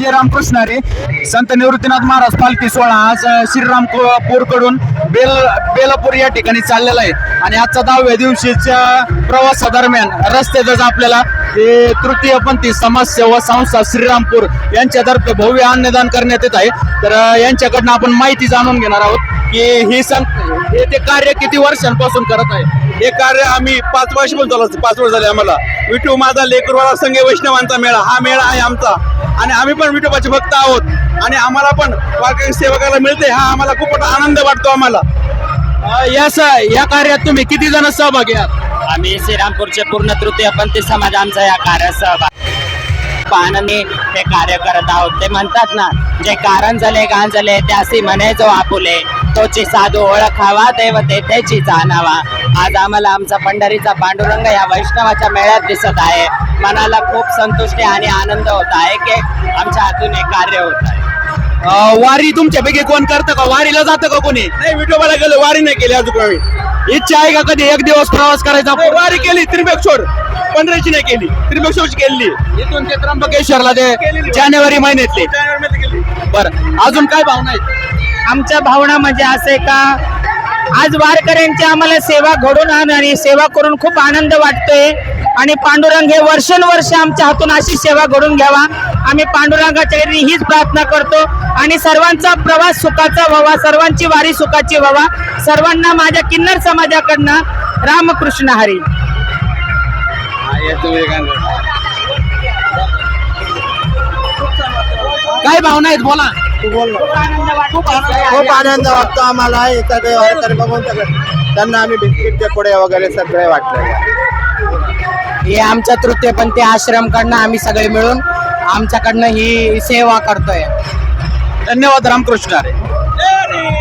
जय रामकृष्ण संत निवृत्तीनाथ महाराज पालखी सोहळा आज श्रीरामकडून बेल बेलापूर या ठिकाणी चाललेला आहे. आणि आजचा दहाव्या दिवशीच्या प्रवासादरम्यान रस्त्यातच आपल्याला तृतीय पंथी समाजसेवा संस्था श्रीरामपूर यांच्यातर्फे भव्य अन्नदान करण्यात येत आहे. तर यांच्याकडनं आपण माहिती जाणून घेणार आहोत की ही सं हे ते कार्य किती वर्षांपासून करत आहे? हे कार्य आम्ही पाच वर्ष पण चालू पाच वर्ष झाले आम्हाला. विठू माझा लेकरवाला संघ वैष्णवांचा मेळा. हा मेळा आहे आमचा. आणि आम्ही पण विठोबाचे भक्त आहोत. आणि आम्हाला पण वारकरी सेवा करायला मिळते हा आम्हाला खूप मोठा आनंद वाटतो आम्हाला. या स- या कार्यात तुम्ही किती जण सहभागी आहात? आम्ही श्रीरामपूरचे पूर्ण तृतीयपंथी समाज आमचा या कार्यात सहभाग. पाहण्याने हे कार्य करत आहोत. ते म्हणतात ना जे कारण झाले गाण झाले त्यासी म्हणे जो आपुले. तोची साधू ओळखावा देव तेथेची जाणावा. आज आम्हाला आमचा पंढरीचा पांडुरंग या वैष्णवाच्या मेळ्यात दिसत आहे. मनाला खूप संतुष्टी आणि आनंद होत आहे की आमच्या हातून हे कार्य होत आहे. वारी तुमच्यापैकी कोण करतं का? वारीला जातं का कोणी? नाही विठोबाला गेलो वारी नाही केली अजून इच्छा आहे का कधी? एक दिवस प्रवास करायचा? वारी केली त्रिंबकेश्वर पंधराची नाही केली त्रिंबकेश्वरची केली इथून ते त्र्यंबकेश्वरला ते जानेवारी महिन्यातले बरं. अजून काय भावना आहेत? आमच्या भावना म्हणजे असे का आज वारकऱ्यांची आम्हाला सेवा घडून आण आणि सेवा करून खूप आनंद वाटतोय. आणि पांडुरंग हे वर्षानुवर्ष आमच्या हातून अशी सेवा घडून घ्यावा. आम्ही पांडुरंगाच्या घरी हीच प्रार्थना करतो. आणि सर्वांचा प्रवास सुखाचा व्हावा सर्वांची वारी सुखाची व्हावा. सर्वांना माझ्या किन्नर समाजाकडनं रामकृष्ण हरी. काय भावना आहेत? बोला. खूप आनंद वाटतो. आम्हाला. इथं ते वारकरी बघून त्यांना आम्ही बिस्किटचे पुढे वगैरे सगळे वाटले हे आमच्या तृतीयपंथी आश्रमकडनं आम्ही सगळे मिळून आमच्याकडनं ही सेवा करतोय. धन्यवाद रामकृष्ण अरे